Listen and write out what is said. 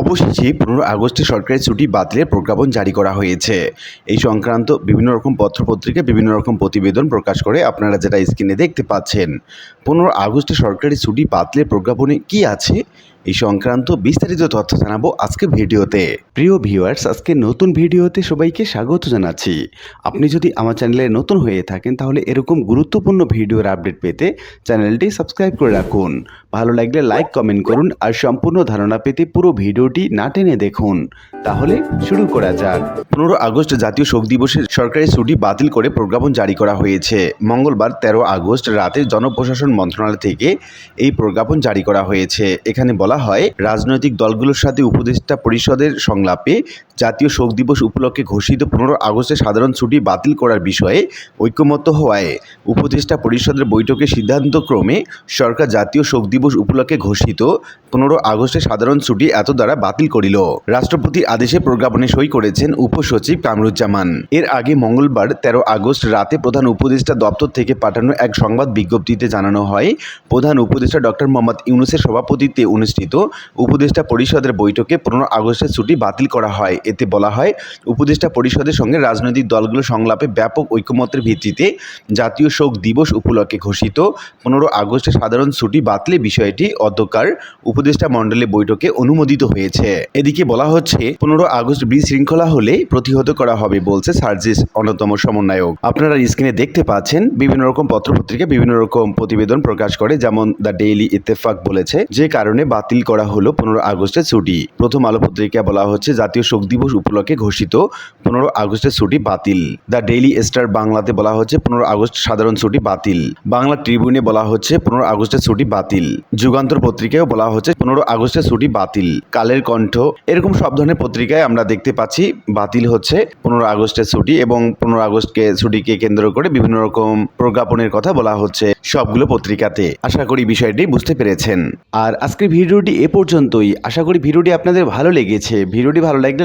অবশেষে পনেরো আগস্টে সরকারি ছুটি বাতিলের প্রজ্ঞাপন জারি করা হয়েছে। এই সংক্রান্ত বিভিন্ন রকম পত্রপত্রিকা, বিভিন্ন রকম প্রতিবেদন প্রকাশ করে আপনারা যেটা স্ক্রিনে দেখতে পাচ্ছেন। পনেরো আগস্টে সরকারি ছুটি বাতিলের প্রজ্ঞাপনে কি আছে? এই সংক্রান্ত বিস্তারিত তথ্য জানাব আজকে ভিডিওতে। প্রিয় ভিউয়ার্স, আজকে নতুন ভিডিওতে সবাইকে স্বাগত জানাচ্ছি। আপনি যদি আমার চ্যানেলে নতুন হয়ে থাকেন, তাহলে এরকম গুরুত্বপূর্ণ ভিডিওর আপডেট পেতে চ্যানেলটি সাবস্ক্রাইব করে রাখুন। ভালো লাগলে লাইক কমেন্ট করুন আর সম্পূর্ণ ধারণা পেতে পুরো ভিডিওটি না টেনে দেখুন। তাহলে শুরু করা যাক। পনেরো আগস্ট জাতীয় শোক দিবসে সরকারি ছুটি বাতিল করে প্রজ্ঞাপন জারি করা হয়েছে। মঙ্গলবার তেরো আগস্ট রাতে জনপ্রশাসন মন্ত্রণালয় থেকে এই প্রজ্ঞাপন জারি করা হয়েছে। এখানে বলা হয়, রাজনৈতিক দলগুলোর সাথে উপদেষ্টা পরিষদের সংলাপে জাতীয় শোক দিবস উপলক্ষে ঘোষিত পনেরো আগস্টে সাধারণ ছুটি বাতিল করার বিষয়ে ঐক্যমত্য হওয়ায় উপদেষ্টা পরিষদের বৈঠকে সিদ্ধান্তক্রমে সরকার জাতীয় শোক দিবস উপলক্ষে ঘোষিত পনেরো আগস্টে সাধারণ ছুটি এত দ্বারা বাতিল করিল। রাষ্ট্রপতির আদেশে প্রজ্ঞাপনে সই করেছেন উপসচিব কামরুজ্জামান। এর আগে মঙ্গলবার তেরো আগস্ট রাতে প্রধান উপদেষ্টা দপ্তর থেকে পাঠানো এক সংবাদ বিজ্ঞপ্তিতে জানানো হয়, প্রধান উপদেষ্টা ডক্টর মোহাম্মদ ইউনুসের সভাপতিত্বে অনুষ্ঠিত উপদেষ্টা পরিষদের বৈঠকে পনেরো আগস্টের ছুটি বাতিল করা হয়। এতে বলা হয়, উপদেষ্টা পরিষদের সঙ্গে রাজনৈতিক দলগুলো সংলাপে ব্যাপক ঐকমত্যের ভিত্তিতে জাতীয় শোক দিবস উপলক্ষে ঘোষিত। পনেরো আগস্টে সাধারণ ছুটি বাতিলের বিষয়টি অধ্যকার উপদেষ্টা মণ্ডলের বৈঠকে অনুমোদিত হয়েছে। এদিকে বলা হচ্ছে, পনেরো আগস্ট বিশৃঙ্খলা হলে প্রতিহত করা হবে বলছে সার্জিস, অন্যতম সমন্বয়ক। আপনারা স্ক্রিনে দেখতে পাচ্ছেন, বিভিন্ন রকম পত্রপত্রিকা, বিভিন্ন রকম প্রতিবেদন প্রকাশ করে, যেমন দ্য ডেইলি ইত্তেফাক বলেছে, যে কারণে বাতিল করা হলো পনেরো আগস্টের ছুটি। প্রথম আলো পত্রিকায় বলা হচ্ছে, জাতীয় শোক দিবস উপলক্ষে ঘোষিত পনেরো আগস্টের ছুটি বাতিল। দ্য ডেইলি স্টার বাংলাতে বলা হচ্ছে পনেরো আগস্ট সাধারণ ছুটি বাতিল। বাংলা ট্রিবিউনে বলা হচ্ছে পনেরো আগস্টের ছুটি বাতিল। যুগান্তর পত্রিকায়ও বলা হচ্ছে পনেরো আগস্টের ছুটি বাতিল। কালের কণ্ঠ। এরকম সব ধরনের পত্রিকায় আমরা দেখতে পাচ্ছি বাতিল হচ্ছে পনেরো আগস্টের ছুটি এবং পনেরো আগস্টকে ছুটিকে কেন্দ্র করে বিভিন্ন রকম প্রজ্ঞাপনের কথা বলা হচ্ছে সবগুলো পত্রিকাতে। আশা করি বিষয়টি বুঝতে পেরেছেন। আর আজকের ভিডিওটি এ পর্যন্তই। আশা করি ভিডিওটি আপনাদের ভালো লেগেছে। ভিডিওটি ভালো লাগলে